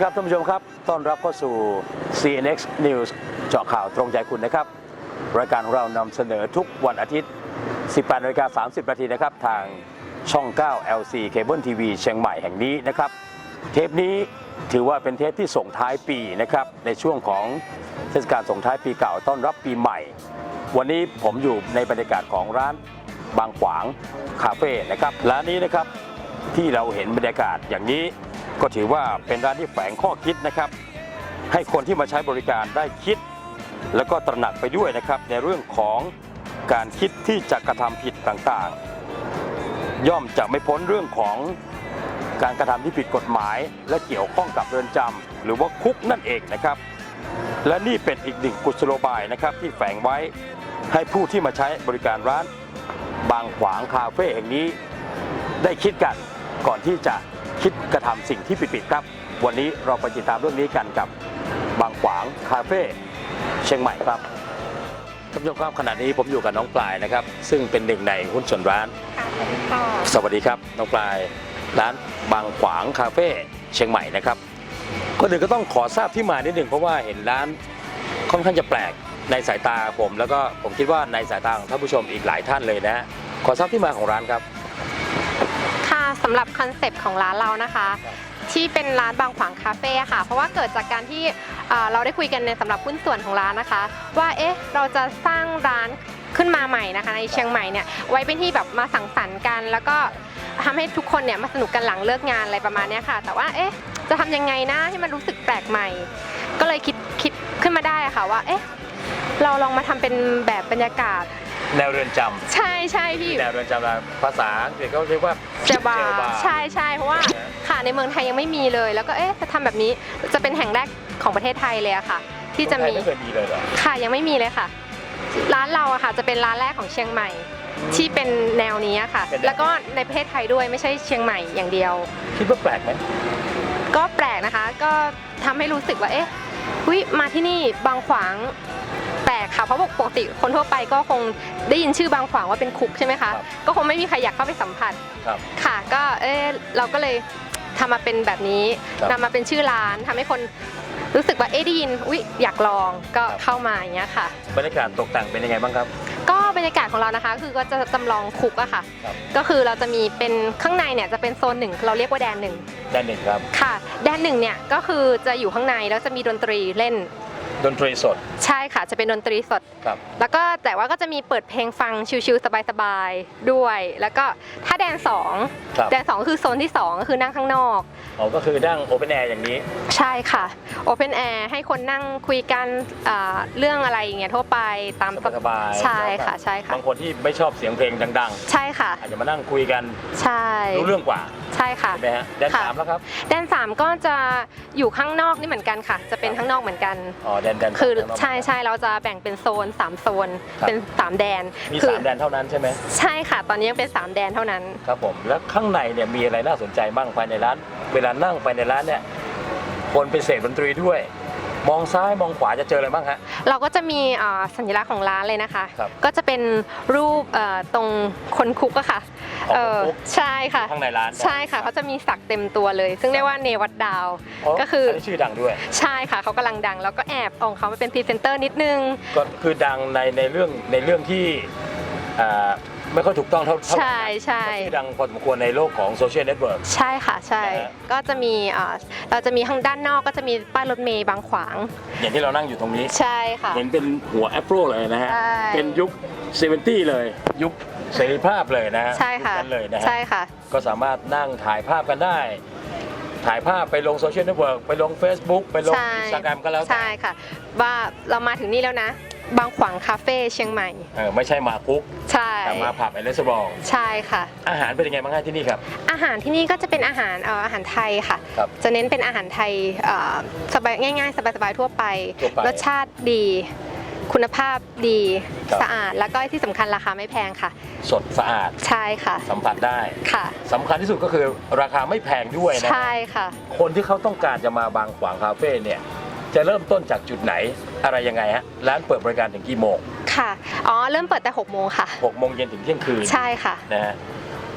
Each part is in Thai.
ดีครับท่านผู้ชมครับต้อนรับเข้าสู่ CNX News เจาะข่าวตรงใจคุณนะครับ รายการของเรานำเสนอทุกวันอาทิตย์ 18นาฬิกา30นาทีนะครับ ทางช่อง 9 LC Cable TV เชียงใหม่แห่งนี้นะครับ เทปนี้ถือว่าเป็นเทปที่ส่งท้ายปีนะครับ ในช่วงของเทศกาลส่งท้ายปีเก่าต้อนรับปีใหม่ วันนี้ผมอยู่ในบรรยากาศของร้านบางขวางคาเฟ่นะครับร้านนี้นะครับที่เราเห็นบรรยากาศอย่างนี้ ก็ถือว่าเป็นร้านที่แฝงข้อคิดนะครับ ให้คนที่มาใช้บริการได้คิด แล้วก็ตระหนักไปด้วยนะครับ ในเรื่องของการคิดที่จะกระทำผิดต่างๆ ย่อมจะไม่พ้นเรื่องของการกระทำที่ผิดกฎหมาย และเกี่ยวข้องกับเรือนจำหรือว่าคุกนั่นเองนะครับ และนี่เป็นอีกหนึ่งกุศโลบายนะครับที่แฝงไว้ให้ผู้ที่มาใช้บริการร้าน บางขวางคาเฟ่แห่งนี้ ได้คิดกันก่อนที่จะ คิดกระทำสิ่งที่ผิดๆครับ วันนี้เราไปติดตามเรื่องนี้กันกับบางขวางคาเฟ่เชียงใหม่ครับท่านผู้ชมครับขณะนี้ผมอยู่กับน้องปลายนะครับ ซึ่งเป็นหนึ่งในหุ้นส่วนร้านค่ะสวัสดีค่ะสวัสดีครับน้องปลายร้านบางขวางคาเฟ่เชียงใหม่นะครับก็หนึ่งก็ต้องขอทราบที่มานิดหนึ่งเพราะว่าเห็นร้านค่อนข้างจะแปลกในสายตาผม แล้วก็ผมคิดว่าในสายตาของท่านผู้ชมอีกหลายท่านเลยนะฮะขอทราบที่มาของร้านครับค่ะ สำหรับคอนเซปต์ของร้านเรานะคะ ที่เป็นร้านบางขวางคาเฟ่ค่ะ เพราะว่าเกิดจากการที่เราได้คุยกันในสำหรับหุ้นส่วนของร้านนะคะ ว่าเอ๊ะเราจะสร้างร้านขึ้นมาใหม่นะคะ ในเชียงใหม่เนี่ยไว้เป็นที่แบบมาสังสรรค์กัน แล้วก็ทำให้ทุกคนเนี่ยมาสนุกกันหลังเลิกงานอะไรประมาณนี้ค่ะ แต่ว่าเอ๊ะจะทำยังไงนะให้มันรู้สึกแปลกใหม่ ก็เลยคิดคิดขึ้นมาได้ะค่ะว่าเอ๊ะเราลองมาทำเป็นแบบบรรยากาศ แนวเรือนจำใช่ใช่พี่ แนวเรือนจำนะภาษาอังกฤษเขาเรียกว่า เจลบาเจลร์บาร์ ใช่ใช่เพราะว่าค่ะในเมืองไทยยังไม่มีเลย แล้วก็เอ๊ะจะทำแบบนี้จะเป็นแห่งแรกของประเทศไทยเลยอะค่ะ ที่จะมีคนไทยไม่เคยมีเลยเหรอค่ะยังไม่มีเลยค่ะ ร้านเราอะค่ะจะเป็นร้านแรกของเชียงใหม่ ที่เป็นแนวนี้อะค่ะเป็นแนวแล้วก็ในประเทศไทยด้วยไม่ใช่เชียงใหม่อย่างเดียว คิดว่าแปลกไหมก็แปลกนะคะ ก็ทำให้รู้สึกว่าเอ๊ะหุยมาที่นี่บางขวางแปลกค่ะเพราะปกติคนทั่วไปก็คงได้ยินชื่อบางขวางว่าเป็นคุกใช่ไหมคะก็คงไม่มีใครอยากเข้าไปสัมผัสครับค่ะ ก็เออเราก็เลยทำมาเป็นแบบนี้ครับนำมาเป็นชื่อร้านทำให้คนรู้สึกว่าเอ๊ะได้ยินอุ๊ยอยากลองก็ครับ เข้ามาอย่างเงี้ยค่ะ บรรยากาศตกแต่งเป็นยังไงบ้างครับ ก็บรรยากาศของเรานะคะ คือก็จะจำลองคุกอะค่ะ ครับ ก็คือเราจะมีเป็นข้างในเนี่ยจะเป็นโซนหนึ่งเราเรียกว่าแดนหนึ่งด้านหนึ่งครับ ค่ะ แดนหนึ่งเนี่ยก็คือจะอยู่ข้างในแล้วจะมีดนตรีเล่น ดนตรีสด ใช่ค่ะจะเป็นดนตรีสด ครับ แล้วก็แต่ว่าก็จะมีเปิดเพลงฟังชิลๆสบายๆด้วย แล้วก็ถ้าแดนสองครับ แดนสองก็คือโซนที่สองก็คือนั่งข้างนอก อ๋อก็คือดั้งโอเปนแอร์อย่างนี้ ใช่ค่ะ Open Air ให้คนนั่งคุยกันอ่าเรื่องอะไรอย่างเงี้ยทั่วไปตามสบายๆ ใช่ค่ะใช่ค่ะ บางคนที่ไม่ชอบเสียงเพลงดัง ใช่ค่ะ ๆ อาจจะมานั่งคุยกันใช่รู้เรื่องกว่าใช่ค่ะ ใช่ไหมฮะแดนค่ะ สามแล้วครับ แดน3ก็จะอยู่ข้างนอกนี่เหมือนกันค่ะ จะเป็นข้างนอกเหมือนกัน อ๋อแดนแดนคือสามใช่ใช่เราจะแบ่งเป็นโซน 3 โซนครับเป็น 3 แดนมีคืสามแดนเท่านั้นใช่ไหมใช่ค่ะ ตอนนี้ยังเป็น 3 แดนเท่านั้น ครับผมแล้วข้างในเนี่ยมีอะไรน่าสนใจบ้างภายในร้าน เวลานั่งไปในร้านเนี่ยคนไปเสพดนตรีด้วย มองซ้ายมองขวาจะเจออะไรบ้างฮะ เราก็จะมีอ่าสัญลักษณ์ของร้านเลยนะคะ ครับก็จะเป็นรูปเอ่อตรงคนคุกอะค่ะของคนเออคุกใช่ค่ะ ข้างในร้านใช่ค่ะเขาจะมีสักเต็มตัวเลย ซึ่งเรียกว่าเนวัดดาว ก็คืออันนี้ชื่อดังด้วย ใช่ค่ะเขากำลังดัง แล้วก็แอบเองเขามาเป็นพรีเซนเตอร์นิดนึง ก็คือดังในในเรื่องในเรื่องที่อ่า ไม่ค่อยถูกต้องเท่าเท่าใช่ใช่ที่ดังพอสมควรในโลกของโซเชียลเน็ตเวิร์ก ใช่ค่ะใช่ นะฮะ ก็จะมีอ่าเราจะมีข้างด้านนอกก็จะมีป้ายรถเมย์บางขวาง อย่างที่เรานั่งอยู่ตรงนี้ ใช่ค่ะ เห็นเป็นหัวแอปเปิลเลยนะฮะ ใช่ เป็นยุค 70 เลย ยุคเสรีภาพเลยนะฮะใช่ค่ะ ยุนั้นเลยนะฮะ ใช่ค่ะ ก็สามารถนั่งถ่ายภาพกันได้ ถ่ายภาพไปลงโซเชียลเน็ตเวิร์กไปลง Facebook ไปลงใช่อินสตาแกรมก็แล้วแต่ ใช่ค่ะ ว่าเรามาถึงนี่แล้วนะ บางขวางคาเฟ่เชียงใหม่ เออไม่ใช่มาคุกใช่แต่มาผับไอเลสบอลใช่ค่ะ อาหารเป็นยังไงบ้างฮะที่นี่ครับ อาหารที่นี่ก็จะเป็นอาหารเอ่ออาหารไทยค่ะ ครับ จะเน้นเป็นอาหารไทยเอ่อสบายง่ายๆ สบายๆทั่วไป ทั่วไปรสชาติดี คุณภาพดีครับ สะอาดแล้วก็ที่สำคัญราคาไม่แพงค่ะ สดสะอาดใช่ค่ะสัมผัสได้ค่ะ สำคัญที่สุดก็คือราคาไม่แพงด้วยนะ ใช่ค่ะ คนที่เขาต้องการจะมาบางขวางคาเฟ่เนี่ย จะเริ่มต้นจากจุดไหน อะไรยังไงฮะร้านเปิดบริการถึงกี่โมงค่ะ อ๋อ เริ่มเปิดแต่6โมงค่ะ 6โมงเย็นถึงเที่ยงคืนใช่ค่ะ นะฮะ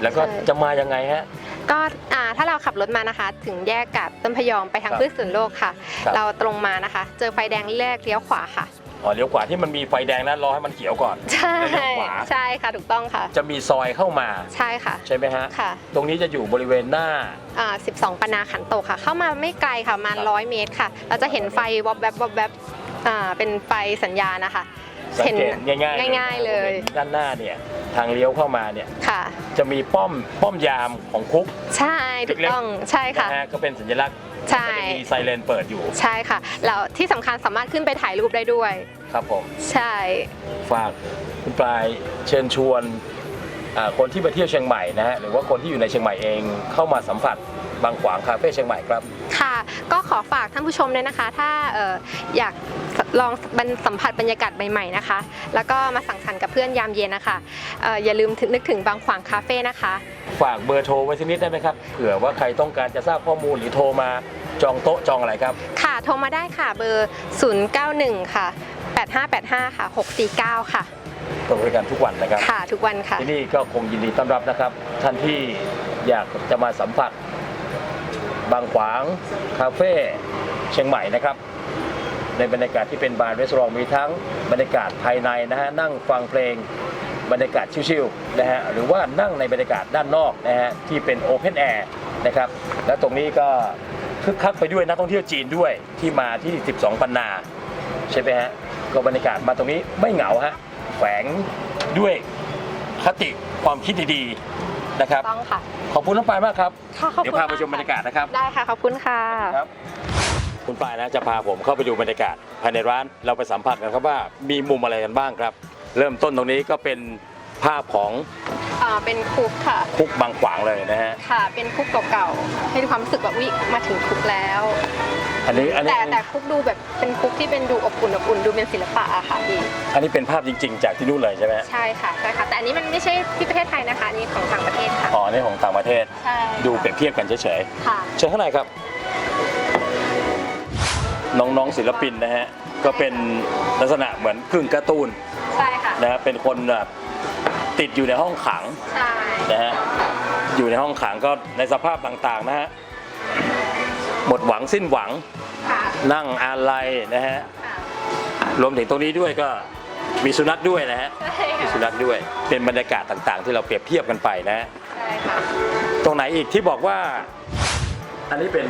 แล้วก็ใช่ จะมายังไงฮะ ก็อ่าถ้าเราขับรถมานะคะ ถึงแยกกาดต้นพยอมไปทางครับพืชสวนโลกค่ะ ครับ เราตรงมานะคะ เจอไฟแดงแรกเลี้ยวขวาค่ะ อ๋อเลี้ยวขวาที่มันมีไฟแดงนะรอให้มันเขียวก่อน ใช่ เลี้ยวขวา ใช่ค่ะ ถูกต้องค่ะ จะมีซอยเข้ามาใช่ค่ะ ใช่ไหมฮะ ค่ะตรงนี้จะอยู่บริเวณหน้า อ่า12ปนาขันโตกค่ะ เข้ามาไม่ไกลค่ะประมาณครับร้อยเมตรค่ะ เราจะเห็นไฟวอบแวบวอบแวบ อ่าเป็นไฟสัญญาณนะคะสังเห็นเกตง่ายๆง่าย ๆเลย ด้านหน้าเนี่ยทางเลี้ยวเข้ามาเนี่ยค่ะ จะมีป้อมป้อมยามของคุก ใช่ถูกต้องใช่ค่ะนะฮะก็เป็นสัญลักษณ์ใช่จะมีไซเรนเปิดอยู่ ใช่ค่ะแล้วที่สำคัญสามารถขึ้นไปถ่ายรูปได้ด้วย ครับผม ใช่ ฝากคุณปลายเชิญชวนอ่าคนที่ไปเที่ยวเชียงใหม่นะฮะหรือว่าคนที่อยู่ในเชียงใหม่เองเข้ามาสัมผัส บางขวางคาเฟ่เชียงใหม่ครับ ค่ะก็ขอฝากท่านผู้ชมด้วยนะคะ ถ้าเอ่ออยากลองสัมผัสบรรยากาศใหม่ๆนะคะ แล้วก็มาสังสรรค์กับเพื่อนยามเย็นนะคะเอ่ออย่าลืมถึงนึกถึงบางขวางคาเฟ่นะคะ ฝากเบอร์โทรไว้สักนิดได้ไหมครับเผื่อว่าใครต้องการจะทราบข้อมูลหรือโทรมาจองโต๊ะจองอะไรครับ ค่ะโทรมาได้ค่ะเบอร์ 091 ค่ะ 8585 ค่ะ 649 ค่ะเปิดบริการทุกวันนะครับ ค่ะ ทุกวันค่ะ ที่นี่ก็คงยินดีต้อนรับนะครับ ท่านที่อยากจะมาสัมผัส บางขวาง คาเฟ่เชียงใหม่นะครับ ในบรรยากาศที่เป็นบาร์รีสอร์ทมีทั้งบรรยากาศภายในนะฮะนั่งฟังเพลงบรรยากาศชิลๆนะฮะหรือว่านั่งในบรรยากาศด้านนอกนะฮะที่เป็นโอเพนแอร์นะครับและตรงนี้ก็คึกคักไปด้วยนักท่องเที่ยวจีนด้วยที่มาที่ 12 ปันนา ใช่ไหมฮะก็บรรยากาศมาตรงนี้ไม่เหงาฮะแฝงด้วยคติความคิดดีๆ นะครับ ต้องค่ะ ขอบคุณน้องปายมากครับ ค่ะขอบคุณเดี๋ยวพาไปชมบรรยากาศนะครับ ได้ค่ะ ขอบคุณค่ะ ครับ คุณปายนะจะพาผมเข้าไปดูบรรยากาศ ภายในร้านเราไปสัมผัสกันครับว่ามีมุมอะไรกันบ้างครับ เริ่มต้นตรงนี้ก็เป็นภาพของอ่า เป็นคุกค่ะ คุกบางขวางเลยนะฮะ ค่ะ เป็นคุกเก่าๆ ให้ความรู้สึกแบบวิมาถึงคุกแล้ว อันนี้อันนี้แต่แต่คุกดูแบบเป็นคุกที่เป็นดูอบอุ่นอบอุ่นดูเป็นศิลปะอะค่ะพี่อันนี้เป็นภาพจริง ๆ จากที่นู่นเลยใช่ไหมใช่ค่ะใช่ค่ะแต่อันนี้มันไม่ใช่ที่ประเทศไทยนะคะอันนี้ของต่างประเทศค่ะอ๋อนี่ของต่างประเทศ ใช่ดูเปรียบเทียบกันเฉยค่ะๆเชิญข้างในครับ น้องๆศิลปินนะฮะก็เป็นลักษณะเหมือนกึ่งการ์ตูนใช่ค่ะนะฮะเป็นคนแบบติดอยู่ในห้องขังใช่นะฮะอยู่ในห้องขังก็ในสภาพต่างๆนะฮะ หมดหวังสิ้นหวังค่ะนั่งอาลัยนะฮะค่ะรวมถึงตรงนี้ด้วยก็มีสุนัขด้วยนะฮะใช่มีค่ะสุนัขด้วยเป็นบรรยากาศต่างๆ ที่เราเปรียบเทียบกันไปนะฮะใช่ค่ะตรงไหนอีกที่บอกว่า อันนี้เป็น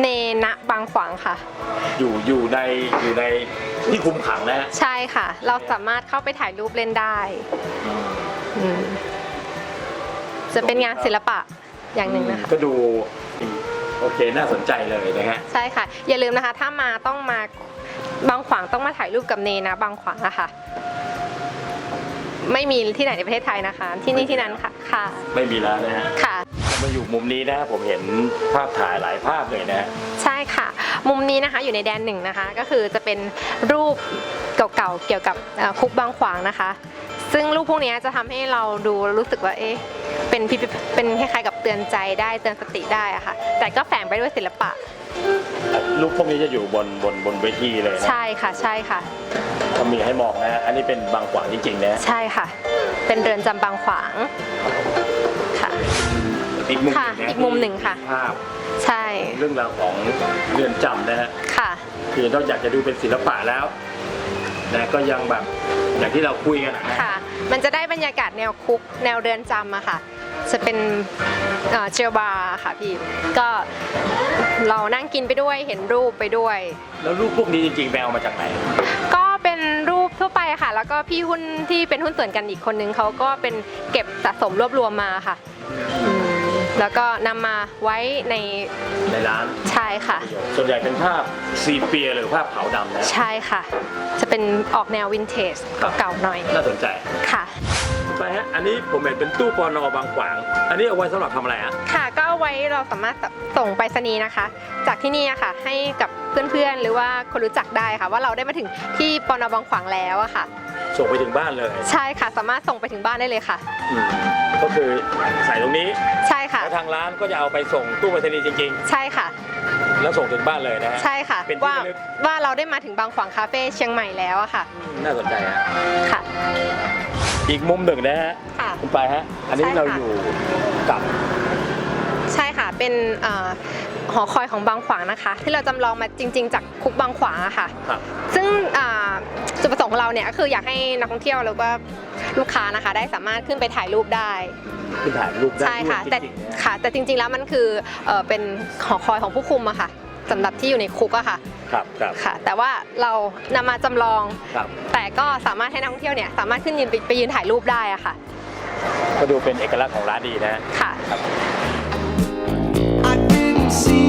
เนนะบางขวางค่ะ อยู่อยู่ในอยู่ในที่คุมขังนะฮะใช่ค่ะ เราสามารถเข้าไปถ่ายรูปเล่นได้อืมจะเป็นงานศิลปะอย่างหนึ่งนะคะ ก็ดู โอเคน่าสนใจเลยนะฮะใช่ค่ะ อย่าลืมนะคะ ถ้ามาต้องมาบางขวางต้องมาถ่ายรูปกับเนนะ บางขวางนะคะ ไม่มีที่ไหนในประเทศไทยนะคะ ที่นี่ที่นั้นค่ะค่ะไม่มีแล้วนะฮะค่ะ มาอยู่มุมนี้นะฮะผมเห็นภาพถ่ายหลายภาพเลยนะฮะใช่ค่ะ มุมนี้นะคะอยู่ในแดนหนึ่งนะคะ ก็คือจะเป็นรูปเก่าๆเกี่ยวกับเอ่อคุกบางขวางนะคะ ซึ่งรูปพวกนี้จะทำให้เราดูแล้วรู้สึกว่าเอ๊ะเป็นพิพิธเป็นคล้ายๆกับเตือนใจได้เตือนสติได้อะค่ะ แต่ก็แฝงไปด้วยศิลปะ รูปพวกนี้จะอยู่บนบนบนเวทีเลยนะใช่ค่ะใช่ค่ะก็มีให้มองนะฮะอันนี้เป็นบางขวางจริงๆนะฮะใช่ค่ะ เป็นเรือนจำบางขวางค่ะอีกมุมค่ะหนึ่งนะอีกมุมหนึ่งค่ะ ภาพใช่เรื่องราวของเรือนจำนะฮะค่ะ คือนอกจากจะดูเป็นศิลปะแล้วนะก็ยังแบบ อย่างที่เราคุยกันนะค่ะ มันจะได้บรรยากาศแนวคุก แนวเรือนจำอะค่ะ จะเป็นเอ่อเจลบาร์ค่ะพี่ ก็เรานั่งกินไปด้วย เห็นรูปไปด้วย แล้วรูปพวกนี้จริงๆแมวมาจากไหน ก็เป็นรูปทั่วไปค่ะ แล้วก็พี่หุ้นที่เป็นหุ้นส่วนกันอีกคนนึงเขาก็เป็นเก็บสะสมรวบรวมมาค่ะอืม แล้วก็นำมาไว้ในในร้านใช่ค่ะ ส่วนใหญ่เป็นภาพซีเปียหรือภาพขาวดำนะใช่ค่ะ จะเป็นออกแนววินเทจเก่าๆหน่อยน่าสนใจค่ะไปฮะอันนี้ผมเห็นเป็นตู้ปอนอบางขวาง อันนี้เอาไว้สำหรับทำอะไรฮะค่ะ ก็เอาไว้เราสามารถส่งไปรษณีย์นะคะ จากที่นี่อะค่ะ ให้กับเพื่อนๆ หรือว่าคนรู้จักได้ค่ะ ว่าเราได้มาถึงที่ปอนอบางขวางแล้วอะค่ะ ส่งไปถึงบ้านเลย ใช่ค่ะ สามารถส่งไปถึงบ้านได้เลยค่ะอืมก็คือใส่ตรงนี้ใช่ ค่ะ แล้วทางร้านก็จะเอาไปส่งตู้ไปรษณีย์จริง ใช่ค่ะ ๆ แล้วส่งถึงบ้านเลยนะฮะ ใช่ค่ะ เป็นที่ว่าระลึก ว่าเราได้มาถึงบางขวางคาเฟ่เชียงใหม่แล้วอะค่ะ น่าสนใจฮะค่ะ อีกมุมหนึ่งนะฮะค่ะ คุณไปายฮะ อันนี้ใช่ค่ะ เราอยู่กับใช่ค่ะ เป็นเอ่อหอคอยของบางขวางนะคะ ที่เราจำลองมาจริง ๆ จากคุกบางขวางอะค่ะ ครับ ซึ่งอ่าจุดประสงค์ ของเราเนี่ยก็คืออยากให้นักท่องเที่ยวหรือว่าลูกค้านะคะได้สามารถขึ้นไปถ่ายรูปได้ ขึ้นถ่ายรูปได้ใช่ด้วยค่ะจแต่ริงๆนะค่ะ แต่จริงๆแล้วมันคือเอ่อเป็นหอคอยของผู้คุมอะค่ะสำหรับที่อยู่ในคุกอะค่ะครับครับค่ะ แต่ว่าเรานำมาจำลอง ครับ แต่ก็สามารถให้นักท่องเที่ยวเนี่ยสามารถขึ้นยืนไปไปยืนถ่ายรูปได้อะค่ะ ก็ดูเป็นเอกลักษณ์ของร้านดีนะ ค่ะ I didn't see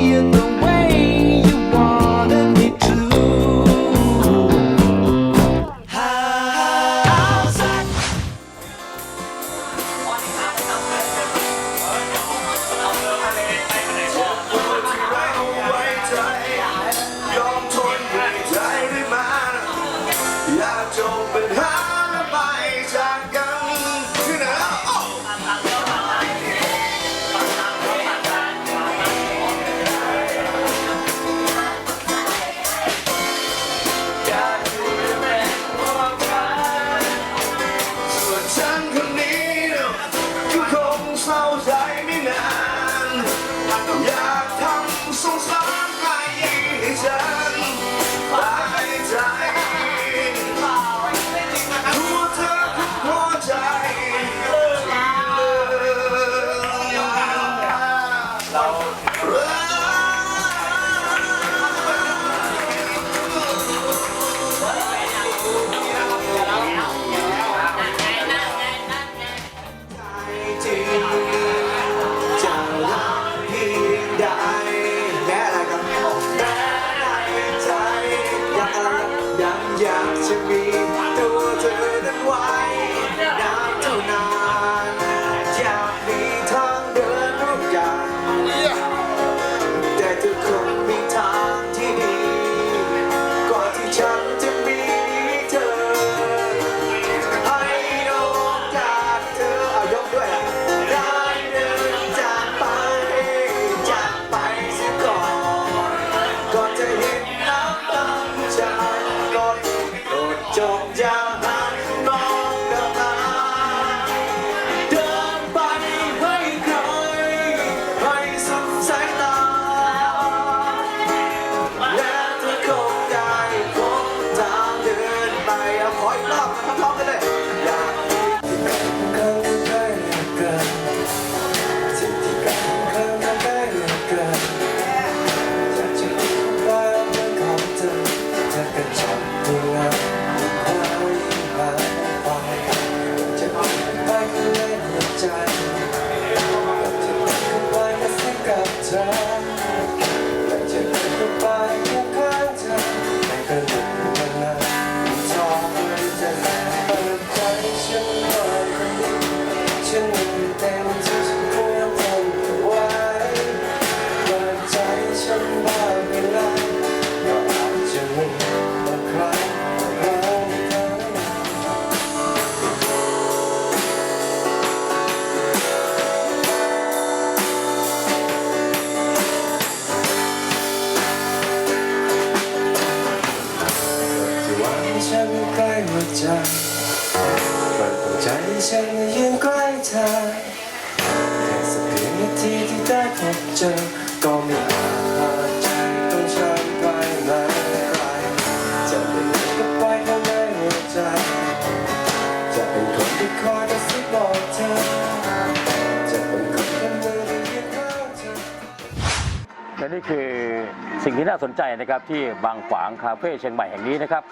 สิ่งที่น่าสนใจนะครับที่บางขวางคาเฟ่เชียงใหม่แห่งนี้นะครับ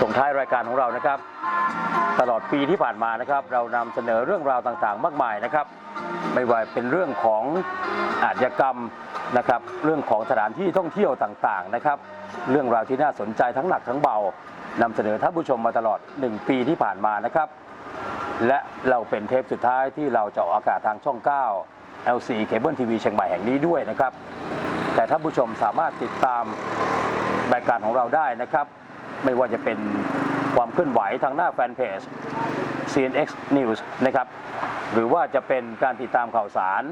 ส่งท้ายรายการของเรานะครับ ตลอดปีที่ผ่านมานะครับ เรานำเสนอเรื่องราวต่างๆ มากมายนะครับ ไม่ว่าเป็นเรื่องของอาชญากรรมนะครับ เรื่องของสถานที่ท่องเที่ยวต่างๆนะครับ เรื่องราวที่น่าสนใจทั้งหนักทั้งเบานำเสนอท่านผู้ชมมาตลอด 1 ปีที่ผ่านมานะครับ และเราเป็นเทปสุดท้ายที่เราจะออกอากาศทางช่อง 9 LC Cable TV เชียงใหม่แห่งนี้ด้วยนะครับ แต่ท่านผู้ชมสามารถติดตามรายการของเราได้นะครับ ไม่ว่าจะเป็นความเคลื่อนไหวทางหน้าแฟนเพจ CNX News นะครับ หรือว่าจะเป็นการติดตามข่าวสาร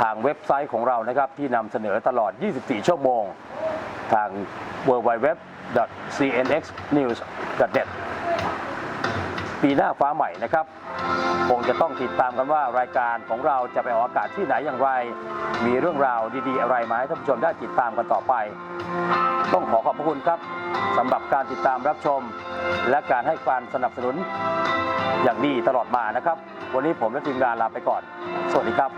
ทางเว็บไซต์ของเรานะครับ ที่นำเสนอตลอด 24 ชั่วโมง ทาง www.cnxnews.net ปีหน้าฟ้าใหม่นะครับคงจะต้องติดตามกันว่ารายการของเราจะไปออกอากาศที่ไหนอย่างไร มีเรื่องราวดีๆ อะไรมาให้ท่านผู้ชมได้ติดตามกันต่อไป ต้องขอขอบพระคุณครับสำหรับการติดตามรับชม และการให้การสนับสนุนอย่างดีตลอดมานะครับ วันนี้ผมและทีมงานลาไปก่อน สวัสดีครับ